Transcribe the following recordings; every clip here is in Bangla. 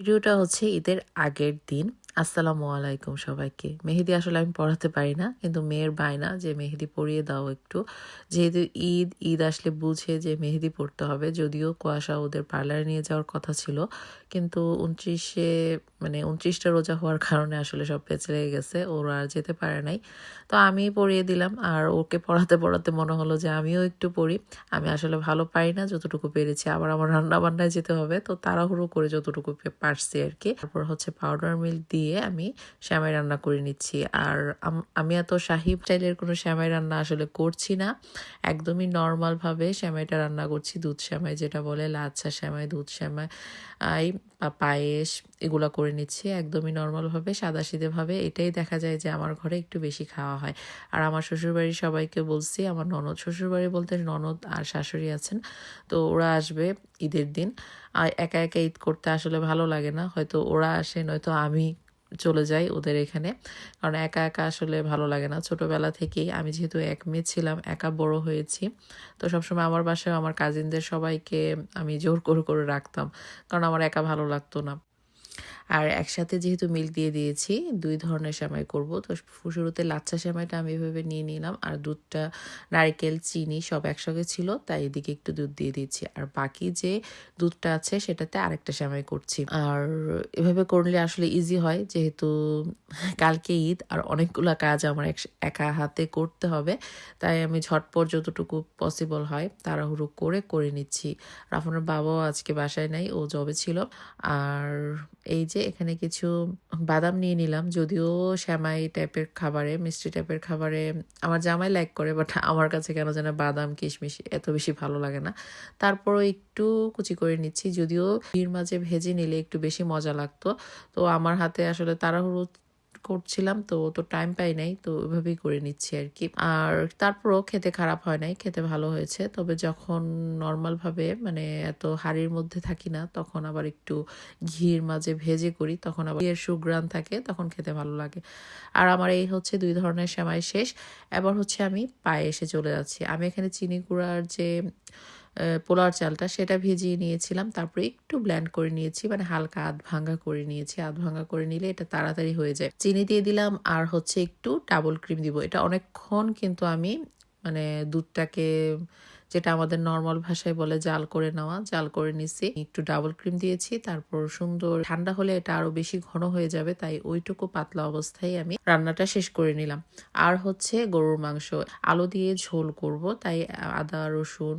ভিডিওটা হচ্ছে ঈদের আগের দিন। আসসালামু আলাইকুম সবাইকে। মেহেদি আসলে আমি পড়াতে পারি না, কিন্তু মেয়ের বায়না যে মেহেদি পরিয়ে দাও একটু। যেহেতু ঈদ ঈদ আসলে বুঝে যে মেহেদি পড়তে হবে, যদিও কুয়াশা ওদের পার্লারে নিয়ে যাওয়ার কথা ছিল, কিন্তু উনত্রিশে মানে উনত্রিশটা রোজা হওয়ার কারণে আসলে সব পেঁচে লেগে গেছে, ওরা আর যেতে পারে নাই। তো আমি পড়িয়ে দিলাম, আর ওকে পড়াতে পড়াতে মনে হলো যে আমিও একটু পড়ি। আমি আসলে ভালো পারি না, যতটুকু পেরেছি। আবার আমার রান্না বান্নায় যেতে হবে, তো তাড়াহুড়ো করে যতটুকু পারছি আর কি। তারপর হচ্ছে পাউডার মিল্ক দিয়ে আমি শ্যামাই রান্না করে নিচ্ছি। আর আম- এত শাহি স্টাইলের কোনো শ্যামাই রান্না আসলে করছি না। একদমই নর্মালভাবে শ্যামাইটা রান্না করছি, দুধ শ্যামাই যেটা বলে, লাচ্ছা শ্যামাই, দুধ শ্যামাই বা পায়েস এগুলো করে নিচ্ছি। একদমই নর্মালভাবে, সাদাসিধেভাবে। এটাই দেখা যায় যে আমার ঘরে একটু বেশি খাওয়া হয়। আর আমার শ্বশুরবাড়ির সবাইকে বলছি, আমার ননদ শ্বশুরবাড়ি বলতে ননদ আর শাশুড়ি আছেন, তো ওরা আসবে ঈদের দিন। আর একা একা ঈদ করতে আসলে ভালো লাগে না। হয়তো ওরা আসে নয়তো আমি চলে যাই ওদের এখানে। কারণ একা একা আসলে ভালো লাগে না। ছোটোবেলা থেকেই আমি যেহেতু এক মেয়ে ছিলাম, একা বড় হয়েছি। তো সবসময় আমার বাসায় আমার কাজিনদের সবাইকে আমি জোর করে করে রাখতাম। কারণ আমার একা ভালো লাগতো না। আর একসাথে যেহেতু মিল্ক দিয়ে দিয়েছি, দুই ধরনের সেমাই করব। তো শুরুতে লাচ্ছা সেমাইটা আমি এভাবে নিয়ে নিলাম আর দুধটা, নারকেল, চিনি সব একসঙ্গে ছিল, তাই এদিকে একটু দুধ দিয়ে দিয়েছি। আর বাকি যে দুধটা আছে সেটাতে আরেকটা সেমাই করছি। আর এভাবে করলে আসলে ইজি হয়, যেহেতু কালকে ঈদ আর অনেকগুলো কাজ আমার এক- হাতে করতে হবে, তাই আমি ঝটপট যতটুকু পসিবল হয় তাড়াহুড়ো করে করে নিচ্ছি। আর আপনার বাবাও আজকে বাসায় নাই, ও জবে ছিল। আর এই যে এখানে কিছু বাদাম নিয়ে নিলাম। যদিও শ্যামাই টাইপের খাবারে, মিষ্টি টাইপের খাবারে আমার জামাই লাইক করে বাট আমার কাছে কেন যেন বাদাম, কিশমিশ এত বেশি ভালো লাগে না। তারপরও একটু কুচি করে নিচ্ছি। যদিও ভিড় মাঝে ভেজে নিলে একটু বেশি মজা লাগতো। তো আমার হাতে আসলে তাড়াহুড়ো করছিলাম, তো তো টাইম পাই নাই, তো ওইভাবেই করে নিচ্ছি আর কি আর তারপরও খেতে খারাপ হয় নাই, খেতে ভালো হয়েছে। তবে যখন নর্মালভাবে মানে এত হাড়ির মধ্যে থাকি না, তখন আবার একটু ঘির মাঝে ভেজে করি, তখন আবার ঘিয়ের সুগ্রান থাকে, তখন খেতে ভালো লাগে। আর আমার এই হচ্ছে দুই ধরনের সেমাই শেষ। এবার হচ্ছে আমি পায়ে এসে চলে যাচ্ছি। আমি এখানে চিনি গুঁড়ার যে পোলার চালটা সেটা ভিজিয়ে নিয়েছিলাম, তারপরে একটু ব্ল্যান্ড করে নিয়েছি মানে হালকা আধ ভাঙ্গা করে নিয়েছি, আধ ভাঙ্গা করে নিলে এটা তাড়াতাড়ি হয়ে যায়। চিনি দিয়ে দিলাম আর হচ্ছে একটু ডাবল ক্রিম দিব। এটা অনেকক্ষণ কিন্তু আমি মানে দুধটাকে যেটা আমাদের নর্মাল ভাষায় বলে জাল করে নেওয়া, জাল করে নিছি। একটু ডাবল ক্রিম দিয়েছি, তারপর সুন্দর ঠান্ডা হলে এটা আরও বেশি ঘন হয়ে যাবে, তাই ওইটুকু পাতলা অবস্থায় আমি রান্নাটা শেষ করে নিলাম। আর হচ্ছে গরুর মাংস, আলু দিয়ে ঝোল করব, তাই আদা, রসুন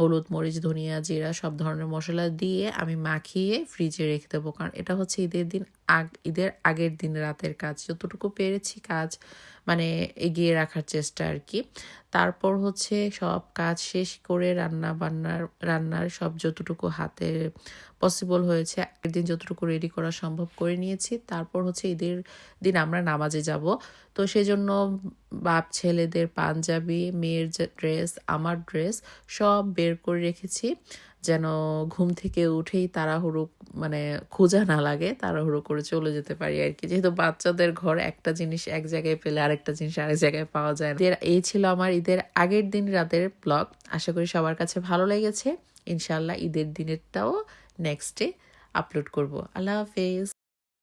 হলুদ, মরিচ, ধনিয়া, জিরা সব ধরনের মশলা দিয়ে আমি মাখিয়ে ফ্রিজে রেখে দেবো। কারণ এটা হচ্ছে ঈদের দিন আগ, ঈদের আগের দিন রাতের কাজ। যতটুকু পেরেছি কাজ মানে এগিয়ে রাখার চেষ্টা আর কি। তারপর হচ্ছে সব কাজ শেষ করে রান্না বান্নার রান্নার সব যতটুকু হাতে পসিবল হয়েছে, আগের দিন যতটুকু রেডি করা সম্ভব করে নিয়েছি। তারপর হচ্ছে ঈদের দিন আমরা নামাজে যাব। তো সেজন্য বাপ ছেলেদের পাঞ্জাবি, মেয়ের ড্রেস আমার ড্রেস সব বের করে রেখেছি। যেন ঘুম থেকে উঠেই তাড়াহুড়ো মানে খোঁজা না লাগে, তাড়াহুড়ো করে চলে যেতে পারি আর কি। যেহেতু বাচ্চাদের ঘর একটা জিনিস এক জায়গায় পেলে আরেকটা জিনিস আরেক জায়গায় পাওয়া যায় না। এই ছিল আমার ঈদের আগের দিন রাতের ব্লগ আশা করি সবার কাছে ভালো লেগেছে। ইনশাল্লাহ ঈদের দিনেরটাও নেক্সট ডে আপলোড করব। আল্লাহ হাফেজ।